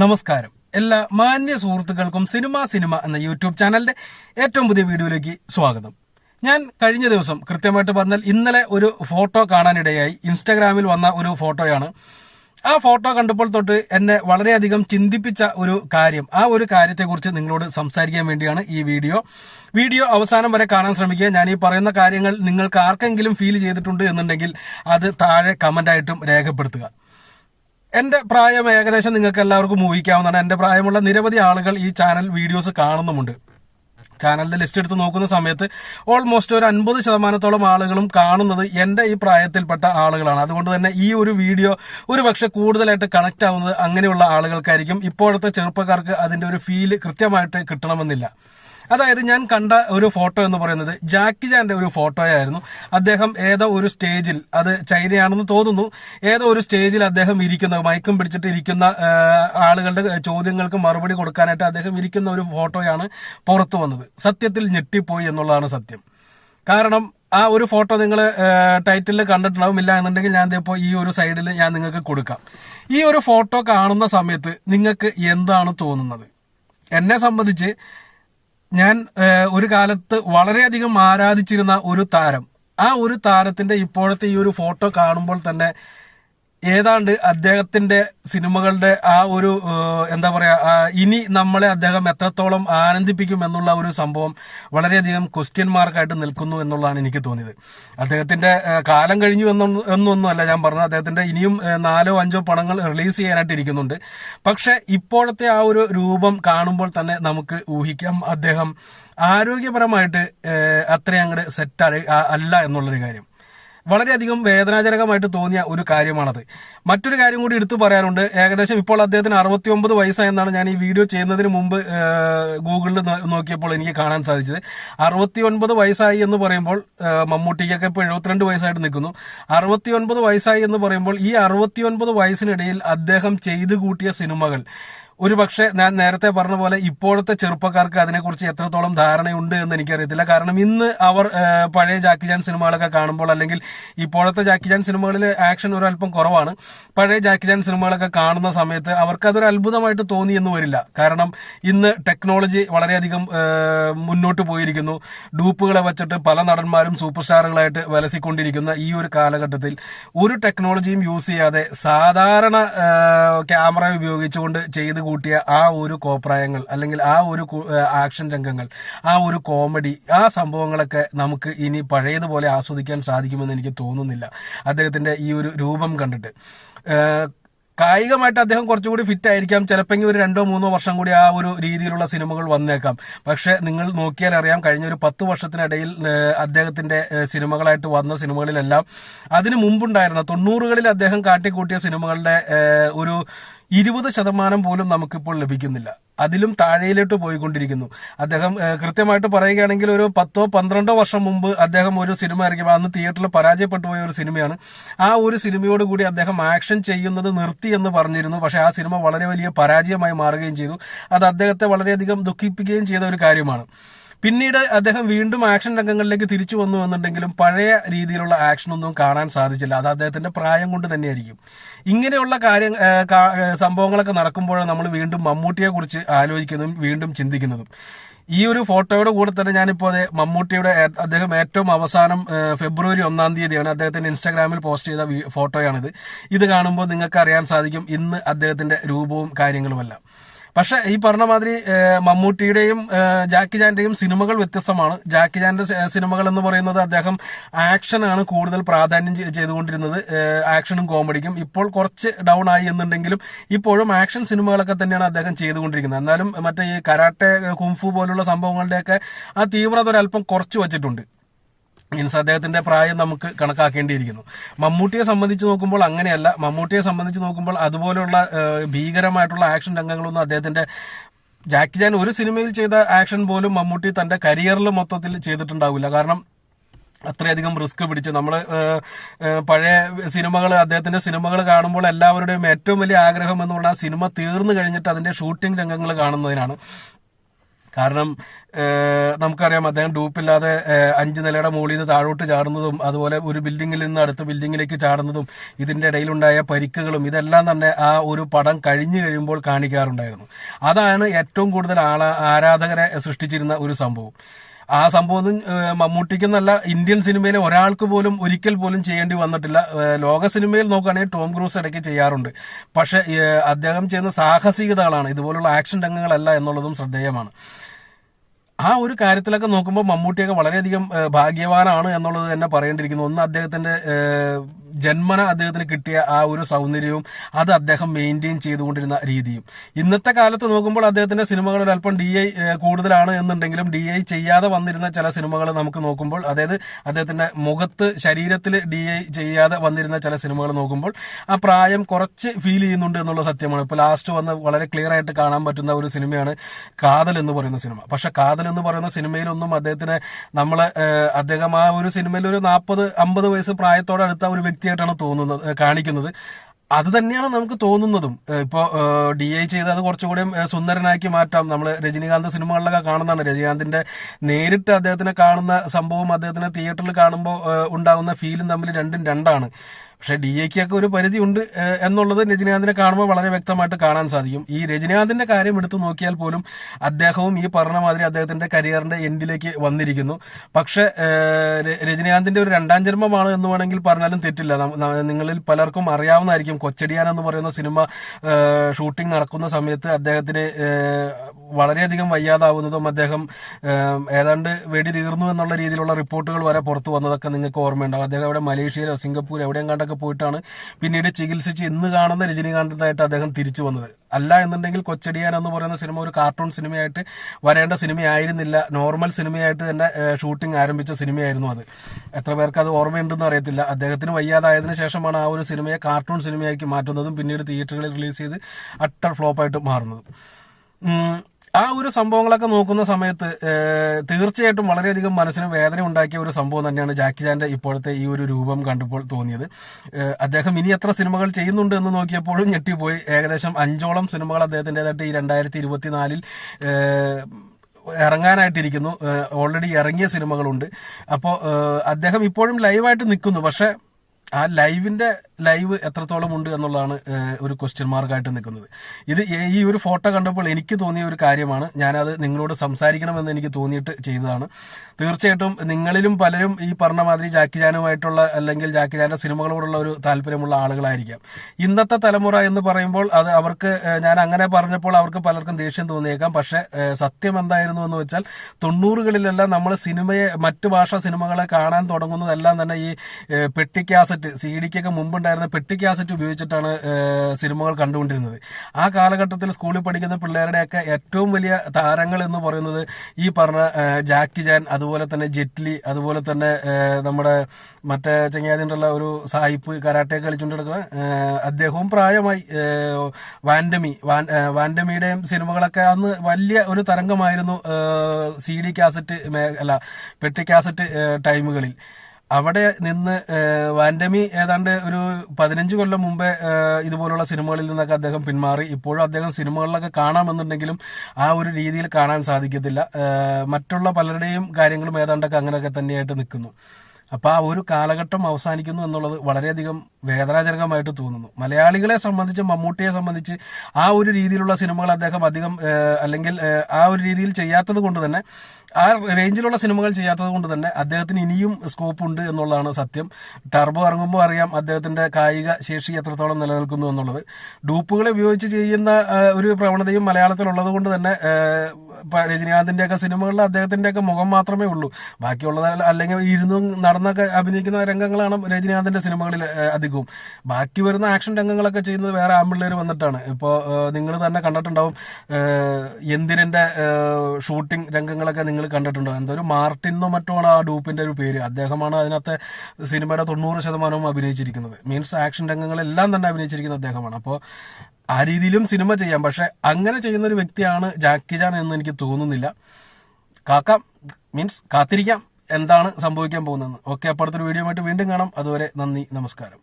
നമസ്കാരം. എല്ലാ മാന്യ സുഹൃത്തുക്കൾക്കും സിനിമ സിനിമ എന്ന യൂട്യൂബ് ചാനലിന്റെ ഏറ്റവും പുതിയ വീഡിയോയിലേക്ക് സ്വാഗതം. ഞാൻ കഴിഞ്ഞ ദിവസം കൃത്യമായിട്ട് പറഞ്ഞാൽ ഇന്നലെ ഒരു ഫോട്ടോ കാണാനിടയായി. ഇൻസ്റ്റാഗ്രാമിൽ വന്ന ഒരു ഫോട്ടോയാണ്. ആ ഫോട്ടോ കണ്ടപ്പോൾ തൊട്ട് എന്നെ വളരെയധികം ചിന്തിപ്പിച്ച ഒരു കാര്യം. ആ ഒരു കാര്യത്തെക്കുറിച്ച് നിങ്ങളോട് സംസാരിക്കാൻ വേണ്ടിയാണ് ഈ വീഡിയോ. വീഡിയോ അവസാനം വരെ കാണാൻ ശ്രമിക്കുക. ഞാൻ ഈ പറയുന്ന കാര്യങ്ങൾ നിങ്ങൾക്ക് ആർക്കെങ്കിലും ഫീൽ ചെയ്തിട്ടുണ്ട് എന്നുണ്ടെങ്കിൽ അത് താഴെ കമന്റായിട്ടും രേഖപ്പെടുത്തുക. എന്റെ പ്രായം ഏകദേശം നിങ്ങൾക്ക് എല്ലാവർക്കും ഊഹിക്കാവുന്നതാണ്. എന്റെ പ്രായമുള്ള നിരവധി ആളുകൾ ഈ ചാനൽ വീഡിയോസ് കാണുന്നുമുണ്ട്. ചാനലിന്റെ ലിസ്റ്റ് എടുത്ത് നോക്കുന്ന സമയത്ത് ഓൾമോസ്റ്റ് ഒരു അൻപത് ശതമാനത്തോളം ആളുകളും കാണുന്നത് എന്റെ ഈ പ്രായത്തിൽപ്പെട്ട ആളുകളാണ്. അതുകൊണ്ട് തന്നെ ഈ ഒരു വീഡിയോ ഒരു പക്ഷെ കൂടുതലായിട്ട് കണക്ട് ആവുന്നത് അങ്ങനെയുള്ള ആളുകൾക്കായിരിക്കും. ഇപ്പോഴത്തെ ചെറുപ്പക്കാർക്ക് അതിന്റെ ഒരു ഫീൽ കൃത്യമായിട്ട് കിട്ടണമെന്നില്ല. അതായത് ഞാൻ കണ്ട ഒരു ഫോട്ടോ എന്ന് പറയുന്നത് ജാക്കി ജാന്റെ ഒരു ഫോട്ടോയായിരുന്നു. അദ്ദേഹം ഏതോ ഒരു സ്റ്റേജിൽ അത് ചൈനയാണെന്ന് തോന്നുന്നു ഏതോ ഒരു സ്റ്റേജിൽ അദ്ദേഹം ഇരിക്കുന്ന. മയക്കം പിടിച്ചിട്ട് ഇരിക്കുന്ന ആളുകളുടെ ചോദ്യങ്ങൾക്ക് മറുപടി കൊടുക്കാനായിട്ട് അദ്ദേഹം ഇരിക്കുന്ന ഒരു ഫോട്ടോയാണ് പുറത്തു വന്നത്. സത്യത്തിൽ ഞെട്ടിപ്പോയി എന്നുള്ളതാണ് സത്യം. കാരണം ആ ഒരു ഫോട്ടോ നിങ്ങൾ ടൈറ്റിൽ കണ്ടിട്ടുണ്ടാവും ഇല്ല എന്നുണ്ടെങ്കിൽ ഞാൻ ഇപ്പോൾ ഈ ഒരു സൈഡിൽ ഞാൻ നിങ്ങൾക്ക് കൊടുക്കാം. ഈ ഒരു ഫോട്ടോ കാണുന്ന സമയത്ത് നിങ്ങൾക്ക് എന്താണ് തോന്നുന്നത്? എന്നെ സംബന്ധിച്ച് ഞാൻ ഒരു കാലത്ത് വളരെയധികം ആരാധിച്ചിരുന്ന ഒരു താരം. ആ ഒരു താരത്തിന്റെ ഇപ്പോഴത്തെ ഈ ഒരു ഫോട്ടോ കാണുമ്പോൾ തന്നെ ഏതാണ്ട് അദ്ദേഹത്തിന്റെ സിനിമകളുടെ ആ ഒരു എന്താ പറയാ ഇനി നമ്മളെ അദ്ദേഹം എത്രത്തോളം ആനന്ദിപ്പിക്കും എന്നുള്ള ഒരു സംഭവം വളരെയധികം ക്വസ്റ്റ്യൻ മാർക്കായിട്ട് നിൽക്കുന്നു എന്നുള്ളതാണ് എനിക്ക് തോന്നിയത്. അദ്ദേഹത്തിന്റെ കാലം കഴിഞ്ഞു എന്നൊന്നും എന്നൊന്നുമല്ല ഞാൻ പറഞ്ഞത്. അദ്ദേഹത്തിന്റെ ഇനിയും നാലോ അഞ്ചോ പടങ്ങൾ റിലീസ് ചെയ്യാനായിട്ട് ഇരിക്കുന്നുണ്ട്. പക്ഷെ ഇപ്പോഴത്തെ ആ ഒരു രൂപം കാണുമ്പോൾ തന്നെ നമുക്ക് ഊഹിക്കാം അദ്ദേഹം ആരോഗ്യപരമായിട്ട് അത്രയും അങ്ങോട്ട് സെറ്റ് അല്ല എന്നുള്ളൊരു കാര്യം. വളരെയധികം വേദനാജനകമായിട്ട് തോന്നിയ ഒരു കാര്യമാണത്. മറ്റൊരു കാര്യം കൂടി എടുത്തു പറയാനുണ്ട്. ഏകദേശം ഇപ്പോൾ അദ്ദേഹത്തിന് അറുപത്തി ഒമ്പത് വയസ്സായെന്നാണ് ഞാൻ ഈ വീഡിയോ ചെയ്യുന്നതിന് മുമ്പ് ഗൂഗിളിൽ നോക്കിയപ്പോൾ എനിക്ക് കാണാൻ സാധിച്ചത്. അറുപത്തി ഒൻപത് വയസ്സായി എന്ന് പറയുമ്പോൾ മമ്മൂട്ടിക്കൊക്കെ ഇപ്പോൾ എഴുപത്തിരണ്ട് വയസ്സായിട്ട് നിൽക്കുന്നു. അറുപത്തി ഒൻപത് വയസ്സായി എന്ന് പറയുമ്പോൾ ഈ അറുപത്തി ഒൻപത് വയസ്സിനിടയിൽ അദ്ദേഹം ചെയ്തു കൂട്ടിയ സിനിമകൾ ഒരു പക്ഷേ ഞാൻ നേരത്തെ പറഞ്ഞ പോലെ ഇപ്പോഴത്തെ ചെറുപ്പക്കാർക്ക് അതിനെക്കുറിച്ച് എത്രത്തോളം ധാരണയുണ്ട് എന്ന് എനിക്കറിയത്തില്ല. കാരണം ഇന്ന് അവർ പഴയ ജാക്കി ജാൻ സിനിമകളൊക്കെ കാണുമ്പോൾ അല്ലെങ്കിൽ ഇപ്പോഴത്തെ ജാക്കി ജാൻ സിനിമകളിൽ ആക്ഷൻ ഒരല്പം കുറവാണ്. പഴയ ജാക്കി ജാൻ സിനിമകളൊക്കെ കാണുന്ന സമയത്ത് അവർക്ക് അതൊരു അത്ഭുതമായിട്ട് തോന്നി എന്ന് വരില്ല. കാരണം ഇന്ന് ടെക്നോളജി വളരെയധികം മുന്നോട്ട് പോയിരിക്കുന്നു. ഡൂപ്പുകളെ വെച്ചിട്ട് പല നടന്മാരും സൂപ്പർ സ്റ്റാറുകളായിട്ട് വലസിക്കൊണ്ടിരിക്കുന്ന ഈ ഒരു കാലഘട്ടത്തിൽ ഒരു ടെക്നോളജിയും യൂസ് ചെയ്യാതെ സാധാരണ ക്യാമറ ഉപയോഗിച്ചുകൊണ്ട് ചെയ്ത് കൂട്ടിയ ആ ഒരു കോപ്രായങ്ങൾ അല്ലെങ്കിൽ ആ ഒരു ആക്ഷൻ രംഗങ്ങൾ ആ ഒരു കോമഡി ആ സംഭവങ്ങളൊക്കെ നമുക്ക് ഇനി പഴയതുപോലെ ആസ്വദിക്കാൻ സാധിക്കുമെന്ന് എനിക്ക് തോന്നുന്നില്ല. അദ്ദേഹത്തിന്റെ ഈ ഒരു രൂപം കണ്ടിട്ട്. കായികമായിട്ട് അദ്ദേഹം കുറച്ചുകൂടി ഫിറ്റ് ആയിരിക്കാം. ചിലപ്പോൾ ഒരു രണ്ടോ മൂന്നോ വർഷം കൂടി ആ ഒരു രീതിയിലുള്ള സിനിമകൾ വന്നേക്കാം. പക്ഷെ നിങ്ങൾ നോക്കിയാൽ അറിയാം കഴിഞ്ഞ ഒരു പത്ത് വർഷത്തിനിടയിൽ അദ്ദേഹത്തിന്റെ സിനിമകളായിട്ട് വന്ന സിനിമകളിലെല്ലാം അതിനു മുമ്പുണ്ടായിരുന്ന തൊണ്ണൂറുകളിൽ അദ്ദേഹം കാട്ടിക്കൂട്ടിയ സിനിമകളുടെ ഒരു ഇരുപത് ശതമാനം പോലും നമുക്കിപ്പോൾ ലഭിക്കുന്നില്ല. അതിലും താഴെയിലോട്ട് പോയിക്കൊണ്ടിരിക്കുന്നു. അദ്ദേഹം കൃത്യമായിട്ട് പറയുകയാണെങ്കിൽ ഒരു പത്തോ പന്ത്രണ്ടോ വർഷം മുമ്പ് അദ്ദേഹം ഒരു സിനിമ ഇറക്കിയപ്പോൾ അന്ന് തിയേറ്ററിൽ പരാജയപ്പെട്ടു പോയ ഒരു സിനിമയാണ്. ആ ഒരു സിനിമയോട് കൂടി അദ്ദേഹം ആക്ഷൻ ചെയ്യുന്നത് നിർത്തി എന്ന് പറഞ്ഞിരുന്നു. പക്ഷെ ആ സിനിമ വളരെ വലിയ പരാജയമായി മാറുകയും ചെയ്തു. അത് അദ്ദേഹത്തെ വളരെയധികം ദുഃഖിപ്പിക്കുകയും ചെയ്ത ഒരു കാര്യമാണ്. പിന്നീട് അദ്ദേഹം വീണ്ടും ആക്ഷൻ രംഗങ്ങളിലേക്ക് തിരിച്ചു വന്നു എന്നുണ്ടെങ്കിലും പഴയ രീതിയിലുള്ള ആക്ഷനൊന്നും കാണാൻ സാധിച്ചില്ല. അത് അദ്ദേഹത്തിന്റെ പ്രായം കൊണ്ട് തന്നെയായിരിക്കും. ഇങ്ങനെയുള്ള കാര്യം സംഭവങ്ങളൊക്കെ നടക്കുമ്പോഴാണ് നമ്മൾ വീണ്ടും മമ്മൂട്ടിയെ കുറിച്ച് ആലോചിക്കുന്നതും വീണ്ടും ചിന്തിക്കുന്നതും. ഈ ഒരു ഫോട്ടോയുടെ കൂടെ തന്നെ ഞാനിപ്പോൾ അതെ മമ്മൂട്ടിയുടെ അദ്ദേഹം ഏറ്റവും അവസാനം ഫെബ്രുവരി ഒന്നാം തീയതിയാണ് അദ്ദേഹത്തിന്റെ ഇൻസ്റ്റാഗ്രാമിൽ പോസ്റ്റ് ചെയ്ത ഫോട്ടോയാണിത്. ഇത് കാണുമ്പോൾ നിങ്ങൾക്ക് അറിയാൻ സാധിക്കും ഇന്ന് അദ്ദേഹത്തിന്റെ രൂപവും കാര്യങ്ങളുമെല്ലാം. പക്ഷെ ഈ പറഞ്ഞ മാതിരി മമ്മൂട്ടിയുടെയും ജാക്കി ജാന്റെയും സിനിമകൾ വ്യത്യസ്തമാണ്. ജാക്കി ജാന്റെ സിനിമകൾ എന്ന് പറയുന്നത് അദ്ദേഹം ആക്ഷനാണ് കൂടുതൽ പ്രാധാന്യം ചെയ്- ചെയ്തുകൊണ്ടിരുന്നത്. ആക്ഷനും കോമഡിക്കും. ഇപ്പോൾ കുറച്ച് ഡൗൺ ആയി എന്നുണ്ടെങ്കിലും ഇപ്പോഴും ആക്ഷൻ സിനിമകളൊക്കെ തന്നെയാണ് അദ്ദേഹം ചെയ്തുകൊണ്ടിരിക്കുന്നത്. എന്നാലും മറ്റേ ഈ കരാട്ടെ കുംഫു പോലുള്ള സംഭവങ്ങളുടെയൊക്കെ ആ തീവ്രത ഒരല്പം കുറച്ച് വച്ചിട്ടുണ്ട്. മീൻസ് അദ്ദേഹത്തിന്റെ പ്രായം നമുക്ക് കണക്കാക്കേണ്ടിയിരിക്കുന്നു. മമ്മൂട്ടിയെ സംബന്ധിച്ച് നോക്കുമ്പോൾ അങ്ങനെയല്ല. മമ്മൂട്ടിയെ സംബന്ധിച്ച് നോക്കുമ്പോൾ അതുപോലെയുള്ള ഭീകരമായിട്ടുള്ള ആക്ഷൻ രംഗങ്ങളൊന്നും അദ്ദേഹത്തിന്റെ ജാക്കി ജാൻ ഒരു സിനിമയിൽ ചെയ്ത ആക്ഷൻ പോലും മമ്മൂട്ടി തന്റെ കരിയറിൽ മൊത്തത്തിൽ ചെയ്തിട്ടുണ്ടാവില്ല. കാരണം അത്രയധികം റിസ്ക് പിടിച്ച് നമ്മൾ പഴയ സിനിമകൾ അദ്ദേഹത്തിന്റെ സിനിമകൾ കാണുമ്പോൾ എല്ലാവരുടെയും ഏറ്റവും വലിയ ആഗ്രഹം എന്ന് പറഞ്ഞാൽ സിനിമ തീർന്നു കഴിഞ്ഞിട്ട് അതിന്റെ ഷൂട്ടിംഗ് രംഗങ്ങൾ കാണുന്നതിനാണ്. കാരണം നമുക്കറിയാം അദ്ദേഹം ഡൂപ്പില്ലാതെ അഞ്ച് നിലയുടെ മുകളിൽ നിന്ന് താഴോട്ട് ചാടുന്നതും അതുപോലെ ഒരു ബിൽഡിങ്ങിൽ നിന്ന് അടുത്ത ബിൽഡിങ്ങിലേക്ക് ചാടുന്നതും ഇതിന്റെ ഇടയിലുണ്ടായ പരിക്കുകളും ഇതെല്ലാം തന്നെ ആ ഒരു പടം കഴിഞ്ഞു കഴിയുമ്പോൾ കാണിക്കാറുണ്ടായിരുന്നു. അതാണ് ഏറ്റവും കൂടുതൽ ആള ആരാധകരെ സൃഷ്ടിച്ചിരുന്ന ഒരു സംഭവം. ആ സംഭവം മമ്മൂട്ടിക്കുന്നല്ല ഇന്ത്യൻ സിനിമയിൽ ഒരാൾക്ക് പോലും ഒരിക്കൽ പോലും ചെയ്യേണ്ടി വന്നിട്ടില്ല. ലോക സിനിമയിൽ നോക്കുകയാണെങ്കിൽ ടോം ക്രൂസ് ഇടയ്ക്ക് ചെയ്യാറുണ്ട്. പക്ഷേ അദ്ദേഹം ചെയ്യുന്ന സാഹസികതകളാണ് ഇതുപോലുള്ള ആക്ഷൻ രംഗങ്ങളല്ല എന്നുള്ളതും ശ്രദ്ധേയമാണ്. ആ ഒരു കാര്യത്തിലൊക്കെ നോക്കുമ്പോൾ മമ്മൂട്ടിയൊക്കെ വളരെയധികം ഭാഗ്യവാനാണ് എന്നുള്ളത് തന്നെ പറയേണ്ടിയിരിക്കുന്നു. ഒന്ന് അദ്ദേഹത്തിന്റെ ജന്മന അദ്ദേഹത്തിന് കിട്ടിയ ആ ഒരു സൗന്ദര്യവും അത് അദ്ദേഹം മെയിന്റെയിൻ ചെയ്തുകൊണ്ടിരുന്ന രീതിയും. ഇന്നത്തെ കാലത്ത് നോക്കുമ്പോൾ അദ്ദേഹത്തിന്റെ സിനിമകളിൽ അല്പം ഡി ഐ കൂടുതലാണ് എന്നുണ്ടെങ്കിലും ഡി ഐ ചെയ്യാതെ വന്നിരുന്ന ചില സിനിമകൾ നമുക്ക് നോക്കുമ്പോൾ അതായത് അദ്ദേഹത്തിന്റെ മുഖത്ത് ശരീരത്തിൽ ഡി ഐ ചെയ്യാതെ വന്നിരുന്ന ചില സിനിമകൾ നോക്കുമ്പോൾ ആ പ്രായം കുറച്ച് ഫീൽ ചെയ്യുന്നുണ്ട് എന്നുള്ള സത്യമാണ്. ഇപ്പോൾ ലാസ്റ്റ് വന്ന് വളരെ ക്ലിയർ ആയിട്ട് കാണാൻ പറ്റുന്ന ഒരു സിനിമയാണ് കാതൽ എന്ന് പറയുന്ന സിനിമ. പക്ഷെ കാതൽ എന്ന് പറയുന്ന സിനിമയിലൊന്നും അദ്ദേഹത്തിന് നമ്മൾ അദ്ദേഹം ആ ഒരു സിനിമയിൽ ഒരു നാൽപ്പത് അമ്പത് വയസ്സ് പ്രായത്തോടെ അടുത്ത ഒരു വ്യക്തിയായിട്ടാണ് തോന്നുന്നത് കാണിക്കുന്നത്. അത് തന്നെയാണ് നമുക്ക് തോന്നുന്നതും. ഇപ്പോൾ ഇപ്പോ ഡി ഐ ചെയ്ത് അത് കുറച്ചുകൂടി സുന്ദരനാക്കി മാറ്റാം. നമ്മൾ രജനീകാന്ത് സിനിമകളിലൊക്കെ കാണുന്നതാണ്. രജനീകാന്തിന്റെ നേരിട്ട് അദ്ദേഹത്തിനെ കാണുന്ന സംഭവം അദ്ദേഹത്തിനെ തിയേറ്ററിൽ കാണുമ്പോൾ ഉണ്ടാകുന്ന ഫീലും തമ്മിൽ രണ്ടും രണ്ടാണ്. പക്ഷെ ഡി എക്കൊക്കെ ഒരു പരിധി ഉണ്ട് എന്നുള്ളത് രജനീകാന്തിനെ കാണുമ്പോൾ വളരെ വ്യക്തമായിട്ട് കാണാൻ സാധിക്കും. ഈ രജനീകാന്തിന്റെ കാര്യം എടുത്തു നോക്കിയാൽ പോലും അദ്ദേഹവും ഈ പറഞ്ഞ മാതിരി അദ്ദേഹത്തിന്റെ കരിയറിന്റെ എൻഡിലേക്ക് വന്നിരിക്കുന്നു. പക്ഷെ രജനീകാന്തിന്റെ ഒരു രണ്ടാം ജന്മമാണ് എന്ന് വേണമെങ്കിൽ പറഞ്ഞാലും തെറ്റില്ല. നിങ്ങളിൽ പലർക്കും അറിയാവുന്നതായിരിക്കും. കൊച്ചടിയാൻ എന്ന് പറയുന്ന സിനിമ ഷൂട്ടിംഗ് നടക്കുന്ന സമയത്ത് അദ്ദേഹത്തിന് വളരെയധികം വയ്യാതാവുന്നതും അദ്ദേഹം ഏതാണ്ട് വെടി തീർന്നു എന്നുള്ള രീതിയിലുള്ള റിപ്പോർട്ടുകൾ വരെ പുറത്തു വന്നതൊക്കെ നിങ്ങൾക്ക് ഓർമ്മയുണ്ടാവും. അദ്ദേഹം അവിടെ മലേഷ്യയിലോ സിംഗപ്പൂർ എവിടെയും കണ്ടൊക്കെ പോയിട്ടാണ് പിന്നീട് ചികിത്സിച്ച് ഇന്ന് കാണുന്ന രജനീകാന്തനായിട്ട് അദ്ദേഹം തിരിച്ചു വന്നത്. അല്ല എന്നുണ്ടെങ്കിൽ കൊച്ചടിയാൻ എന്ന് പറയുന്ന സിനിമ ഒരു കാർട്ടൂൺ സിനിമയായിട്ട് വരേണ്ട സിനിമയായിരുന്നില്ല. നോർമൽ സിനിമയായിട്ട് തന്നെ ഷൂട്ടിംഗ് ആരംഭിച്ച സിനിമയായിരുന്നു അത്. എത്ര പേർക്ക് അത് ഓർമ്മയുണ്ടെന്ന് അറിയത്തില്ല. അദ്ദേഹത്തിന് വയ്യാതായതിനു ശേഷമാണ് ആ ഒരു സിനിമയെ കാർട്ടൂൺ സിനിമയാക്കി മാറ്റുന്നതും പിന്നീട് തിയേറ്ററുകളിൽ റിലീസ് ചെയ്ത് അട്ടർ ഫ്ലോപ്പായിട്ട് മാറുന്നതും. ആ ഒരു സംഭവങ്ങളൊക്കെ നോക്കുന്ന സമയത്ത് തീർച്ചയായിട്ടും വളരെയധികം മനസ്സിന് വേദന ഉണ്ടാക്കിയ ഒരു സംഭവം തന്നെയാണ് ജാക്കി ചാന്റെ ഇപ്പോഴത്തെ ഈ ഒരു രൂപം കണ്ടപ്പോൾ തോന്നിയത്. അദ്ദേഹം ഇനി എത്ര സിനിമകൾ ചെയ്യുന്നുണ്ട് എന്ന് നോക്കിയപ്പോഴും ഞെട്ടിപ്പോയി. ഏകദേശം അഞ്ചോളം സിനിമകൾ അദ്ദേഹത്തിന്റെതായിട്ട് ഈ രണ്ടായിരത്തി ഇരുപത്തിനാലിൽ ഇറങ്ങാനായിട്ടിരിക്കുന്നു. ഓൾറെഡി ഇറങ്ങിയ സിനിമകളുണ്ട്. അപ്പോൾ അദ്ദേഹം ഇപ്പോഴും ലൈവായിട്ട് നിൽക്കുന്നു. പക്ഷെ ആ ലൈവിന്റെ ലൈവ് എത്രത്തോളം ഉണ്ട് എന്നുള്ളതാണ് ഒരു ക്വസ്റ്റ്യൻ മാർക്കായിട്ട് നിൽക്കുന്നത്. ഇത് ഈ- ഒരു ഫോട്ടോ കണ്ടപ്പോൾ എനിക്ക് തോന്നിയ ഒരു കാര്യമാണ്. ഞാനത് നിങ്ങളോട് സംസാരിക്കണമെന്ന് എനിക്ക് തോന്നിയിട്ട് ചെയ്തതാണ്. തീർച്ചയായിട്ടും നിങ്ങളിലും പലരും ഈ പറഞ്ഞ മാതിരി ജാക്കി ജാനുമായിട്ടുള്ള അല്ലെങ്കിൽ ജാക്കി ജാന്റെ സിനിമകളോടുള്ള ഒരു താല്പര്യമുള്ള ആളുകളായിരിക്കാം. ഇന്നത്തെ തലമുറ എന്ന് പറയുമ്പോൾ അത് അവർക്ക് ഞാൻ അങ്ങനെ പറഞ്ഞപ്പോൾ അവർക്ക് പലർക്കും ദേഷ്യം തോന്നിയേക്കാം. പക്ഷെ സത്യം എന്തായിരുന്നു എന്ന് വെച്ചാൽ തൊണ്ണൂറുകളിലെല്ലാം നമ്മൾ സിനിമയെ മറ്റു ഭാഷ സിനിമകളെ കാണാൻ തുടങ്ങുന്നതെല്ലാം തന്നെ ഈ പെട്ടി കാസറ്റ് സി ഡിക്കൊക്കെ മുമ്പുണ്ടായിരുന്ന പെട്ടി കാസറ്റ് ഉപയോഗിച്ചിട്ടാണ് സിനിമകൾ കണ്ടുകൊണ്ടിരുന്നത്. ആ കാലഘട്ടത്തിൽ സ്കൂളിൽ പഠിക്കുന്ന പിള്ളേരുടെയൊക്കെ ഏറ്റവും വലിയ താരങ്ങൾ എന്ന് പറയുന്നത് ഈ പറഞ്ഞ ജാക്കി ജാൻ അതുപോലെ തന്നെ ജെറ്റ്ലി അതുപോലെ തന്നെ നമ്മുടെ മറ്റേ ചെങ്ങാതിന്റെ ഒരു സായിപ്പ് കരാട്ടെ കളിച്ചുകൊണ്ട് നടക്കുന്ന ഏഹ്, അദ്ദേഹവും പ്രായമായി വാൻഡമി വാൻഡമിയുടെയും സിനിമകളൊക്കെ അന്ന് വലിയ ഒരു തരംഗമായിരുന്നു സി ഡി കാസറ്റ് അല്ല പെട്ടി കാസറ്റ് ടൈമുകളിൽ. അവിടെ നിന്ന് വാൻഡമി ഏതാണ്ട് ഒരു പതിനഞ്ച് കൊല്ലം മുമ്പേ ഇതുപോലുള്ള സിനിമകളിൽ നിന്നൊക്കെ അദ്ദേഹം പിന്മാറി. ഇപ്പോഴും അദ്ദേഹം സിനിമകളിലൊക്കെ കാണാമെന്നുണ്ടെങ്കിലും ആ ഒരു രീതിയിൽ കാണാൻ സാധിക്കത്തില്ല. മറ്റുള്ള പലരുടെയും കാര്യങ്ങളും ഏതാണ്ടൊക്കെ അങ്ങനെയൊക്കെ തന്നെയായിട്ട് നിൽക്കുന്നു. അപ്പൊ ആ ഒരു കാലഘട്ടം അവസാനിക്കുന്നു എന്നുള്ളത് വളരെയധികം വേദനാജനകമായിട്ട് തോന്നുന്നു. മലയാളികളെ സംബന്ധിച്ച് മമ്മൂട്ടിയെ സംബന്ധിച്ച് ആ ഒരു രീതിയിലുള്ള സിനിമകൾ അദ്ദേഹം അധികം അല്ലെങ്കിൽ ആ ഒരു രീതിയിൽ ചെയ്യാത്തത് കൊണ്ട് തന്നെ ആ റേഞ്ചിലുള്ള സിനിമകൾ ചെയ്യാത്തത് കൊണ്ട് തന്നെ അദ്ദേഹത്തിന് ഇനിയും സ്കോപ്പ് ഉണ്ട് എന്നുള്ളതാണ് സത്യം. ടർബോ ഇറങ്ങുമ്പോൾ അറിയാം അദ്ദേഹത്തിന്റെ കായിക ശേഷി എത്രത്തോളം നിലനിൽക്കുന്നു എന്നുള്ളത്. ഡൂപ്പുകളെ ഉപയോഗിച്ച് ചെയ്യുന്ന ഒരു പ്രവണതയും മലയാളത്തിലുള്ളത് കൊണ്ട് തന്നെ രജനീകാന്തിന്റെ ഒക്കെ സിനിമകളിൽ അദ്ദേഹത്തിന്റെ ഒക്കെ മുഖം മാത്രമേ ഉള്ളൂ. ബാക്കിയുള്ളത് അല്ലെങ്കിൽ ഇരുന്ന് നടന്നൊക്കെ അഭിനയിക്കുന്ന രംഗങ്ങളാണ് രജനീകാന്തിന്റെ സിനിമകളിൽ അധികവും. ബാക്കി വരുന്ന ആക്ഷൻ രംഗങ്ങളൊക്കെ ചെയ്യുന്നത് വേറെ ആമ്പിള്ളേർ വന്നിട്ടാണ്. ഇപ്പോൾ നിങ്ങൾ തന്നെ കണ്ടിട്ടുണ്ടാവും എന്തിനെ ഷൂട്ടിംഗ് രംഗങ്ങളൊക്കെ നിങ്ങൾ കണ്ടിട്ടുണ്ടാവും എന്തോ ഒരു മാർട്ടിനോ മറ്റോ ആണ് ആ ഡൂപ്പിന്റെ ഒരു പേര്. അദ്ദേഹമാണ് അതിനകത്തെ സിനിമയുടെ തൊണ്ണൂറ് ശതമാനവും അഭിനയിച്ചിരിക്കുന്നത്. മീൻസ് ആക്ഷൻ രംഗങ്ങളെല്ലാം തന്നെ അഭിനയിച്ചിരിക്കുന്ന അദ്ദേഹമാണ്. അപ്പോൾ ആ രീതിയിലും സിനിമ ചെയ്യാം. പക്ഷെ അങ്ങനെ ചെയ്യുന്ന ഒരു വ്യക്തിയാണ് ജാക്കി ജാൻ എന്ന് എനിക്ക് തോന്നുന്നില്ല. കാക്കാം മീൻസ് കാത്തിരിക്കാം. എന്താണ് സംഭവിക്കാൻ പോകുന്നതെന്ന്. ഓക്കെ അപ്പുറത്തൊരു വീഡിയോ ആയിട്ട് വീണ്ടും കാണാം. അതുവരെ നന്ദി നമസ്കാരം.